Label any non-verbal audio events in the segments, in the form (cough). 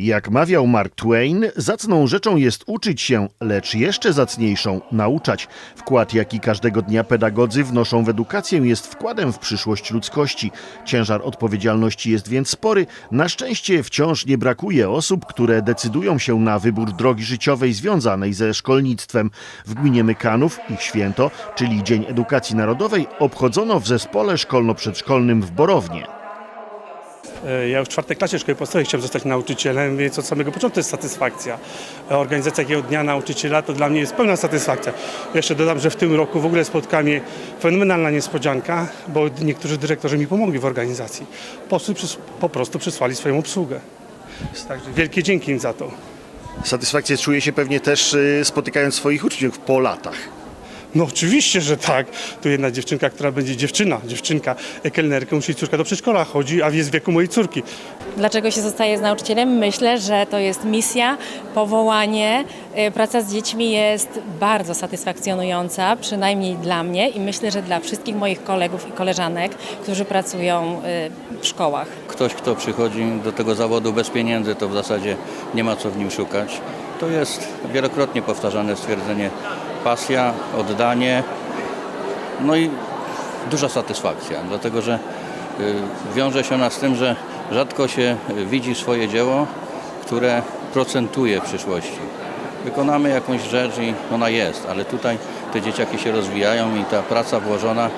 Jak mawiał Mark Twain, zacną rzeczą jest uczyć się, lecz jeszcze zacniejszą nauczać. Wkład, jaki każdego dnia pedagodzy wnoszą w edukację, jest wkładem w przyszłość ludzkości. Ciężar odpowiedzialności jest więc spory. Na szczęście wciąż nie brakuje osób, które decydują się na wybór drogi życiowej związanej ze szkolnictwem. W gminie Mykanów ich święto, czyli Dzień Edukacji Narodowej, obchodzono w zespole szkolno-przedszkolnym w Borownie. E, Ja już w czwartej klasie szkoły podstawowej chciałem zostać nauczycielem, więc od samego początku jest satysfakcja. E, Organizacja takiego dnia nauczyciela to dla mnie jest pełna satysfakcja. Jeszcze dodam, że w tym roku w ogóle spotkała mnie fenomenalna niespodzianka, bo niektórzy dyrektorzy mi pomogli w organizacji. Po, prostu przysłali swoją obsługę. Także wielkie dzięki im za to. Satysfakcję czuje się pewnie też y, spotykając swoich uczniów po latach. No oczywiście, że tak. Tu jedna dziewczynka, która będzie dziewczyna, dziewczynka, kelnerką, musi córka do przedszkola chodzi, a jest w wieku mojej córki. Dlaczego się zostaje z nauczycielem? Myślę, że to jest misja, powołanie. Y, Praca z dziećmi jest bardzo satysfakcjonująca, przynajmniej dla mnie i myślę, że dla wszystkich moich kolegów i koleżanek, którzy pracują y, w szkołach. Ktoś, kto przychodzi do tego zawodu bez pieniędzy, to w zasadzie nie ma co w nim szukać. To jest wielokrotnie powtarzane stwierdzenie pasja, oddanie, no i duża satysfakcja, dlatego że y, wiąże się ona z tym, że rzadko się y, widzi swoje dzieło, które procentuje w przyszłości. Wykonamy jakąś rzecz i ona jest, ale tutaj te dzieciaki się rozwijają i ta praca włożona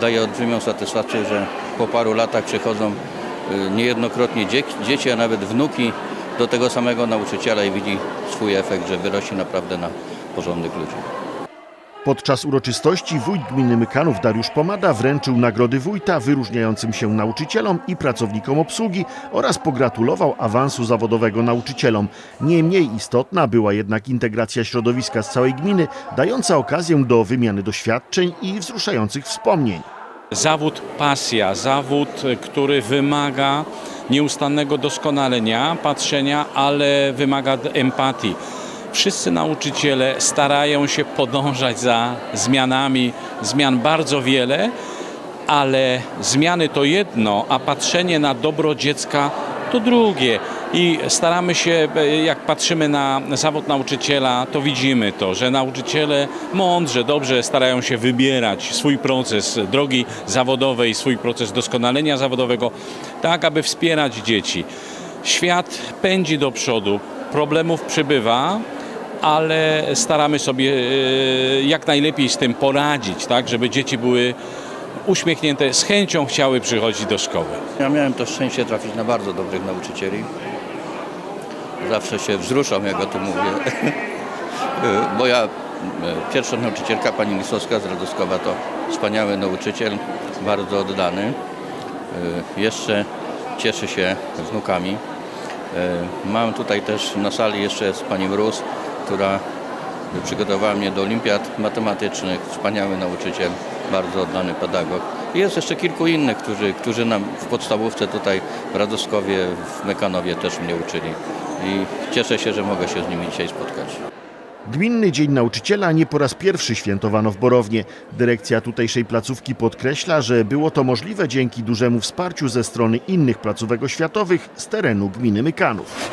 daje olbrzymią satysfakcję, że po paru latach przychodzą y, niejednokrotnie dzie- dzieci, a nawet wnuki do tego samego nauczyciela i widzi swój efekt, że wyrośnie naprawdę na porządnych ludzi. Podczas uroczystości wójt gminy Mykanów Dariusz Pomada wręczył nagrody wójta wyróżniającym się nauczycielom i pracownikom obsługi oraz pogratulował awansu zawodowego nauczycielom. Nie mniej istotna była jednak integracja środowiska z całej gminy, dająca okazję do wymiany doświadczeń i wzruszających wspomnień. Zawód pasja, zawód, który wymaga nieustannego doskonalenia, patrzenia, ale wymaga empatii. Wszyscy nauczyciele starają się podążać za zmianami, zmian bardzo wiele, ale zmiany to jedno, a patrzenie na dobro dziecka to drugie. I staramy się, e, jak patrzymy na zawód nauczyciela, to widzimy to, że nauczyciele mądrze, dobrze starają się wybierać swój proces drogi zawodowej, swój proces doskonalenia zawodowego, tak aby wspierać dzieci. Świat pędzi do przodu, problemów przybywa, ale staramy sobie e, jak najlepiej z tym poradzić, tak, żeby dzieci były uśmiechnięte, z chęcią chciały przychodzić do szkoły. Ja miałem to szczęście trafić na bardzo dobrych nauczycieli. Zawsze się wzruszam, jak o tym mówię. (laughs) Moja e, pierwsza nauczycielka, pani Lisowska z Radoskowa, to wspaniały nauczyciel, bardzo oddany. E, Jeszcze cieszy się wnukami. Mam tutaj też na sali jeszcze jest pani Mróz, która przygotowała mnie do olimpiad matematycznych. Wspaniały nauczyciel, bardzo oddany pedagog. I Jest jeszcze kilku innych, którzy, którzy nam w podstawówce tutaj w Radoskowie, w Mekanowie też mnie uczyli. I cieszę się, że mogę się z nimi dzisiaj spotkać. Gminny Dzień Nauczyciela nie po raz pierwszy świętowano w Borownie. Dyrekcja tutejszej placówki podkreśla, że było to możliwe dzięki dużemu wsparciu ze strony innych placówek oświatowych z terenu gminy Mykanów.